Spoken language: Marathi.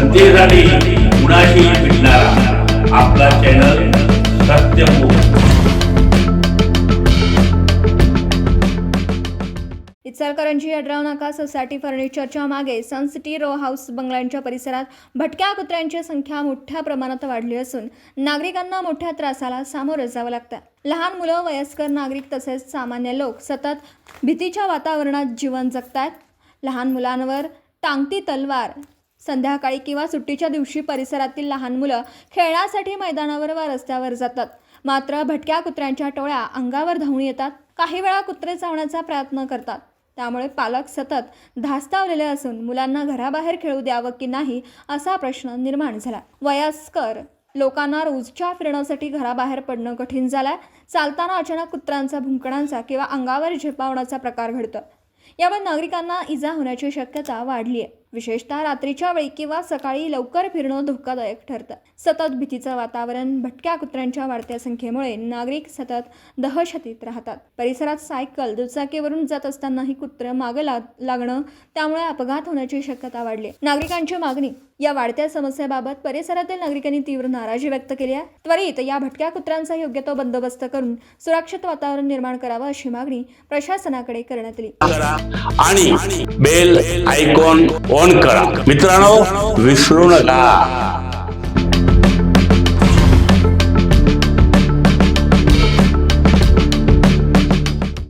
जनतेसाठी कुणाशी भेटणारा आपला चॅनल इचलकरंजी अडराव नाका सोसायटी फर्निचरच्या मागे सनसिटी रो हाऊस बंगल्यांच्या परिसरात भटक्या कुत्र्यांची संख्या मोठ्या प्रमाणात वाढली असून नागरिकांना मोठ्या त्रासाला सामोरं जावं लागतं. लहान मुलं वयस्कर नागरिक तसेच सामान्य लोक सतत भीतीच्या वातावरणात जीवन जगतात. लहान मुलांवर टांगती तलवार. संध्याकाळी किंवा सुट्टीच्या दिवशी परिसरातील लहान मुलं खेळण्यासाठी मैदानावर वा रस्त्यावर जातात. मात्र भटक्या कुत्र्यांच्या टोळ्या अंगावर धावून येतात. काही वेळा कुत्रे चावण्याचा प्रयत्न करतात. त्यामुळे पालक सतत धास्तावलेले असून मुलांना घराबाहेर खेळू द्यावं की नाही असा प्रश्न निर्माण झाला. वयस्कर लोकांना रोजच्या फिरण्यासाठी घराबाहेर पडणं कठीण झालंय. चालताना अचानक कुत्र्यांचा भुंकणांचा किंवा अंगावर झेपावण्याचा प्रकार घडतो. यामुळे नागरिकांना इजा होण्याची शक्यता वाढली आहे विशेषतः रात्रीच्या वेळी किंवा सकाळी लवकर फिरणं धोकादायक ठरतं. सतत भीतीचं वातावरण भटक्या कुत्र्यांच्या वाढत्या संख्येमुळे नागरिक सतत दहशतीत राहतात. परिसरात सायकल दुचाकीवरून जात असतानाही कुत्रं मागं लाग लागणं त्यामुळे अपघात होण्याची शक्यता वाढली. नागरिकांची मागणी या वाढत्या समस्येबाबत परिसरातील नागरिकांनी तीव्र नाराजी व्यक्त केली आहे. त्वरित या भटक्या कुत्र्यांचा योग्य तो बंदोबस्त करून सुरक्षित वातावरण निर्माण करावं अशी मागणी प्रशासनाकडे करण्यात आली. आणि बेल आयकॉन ऑन करा. मित्रांनो विसरू नका.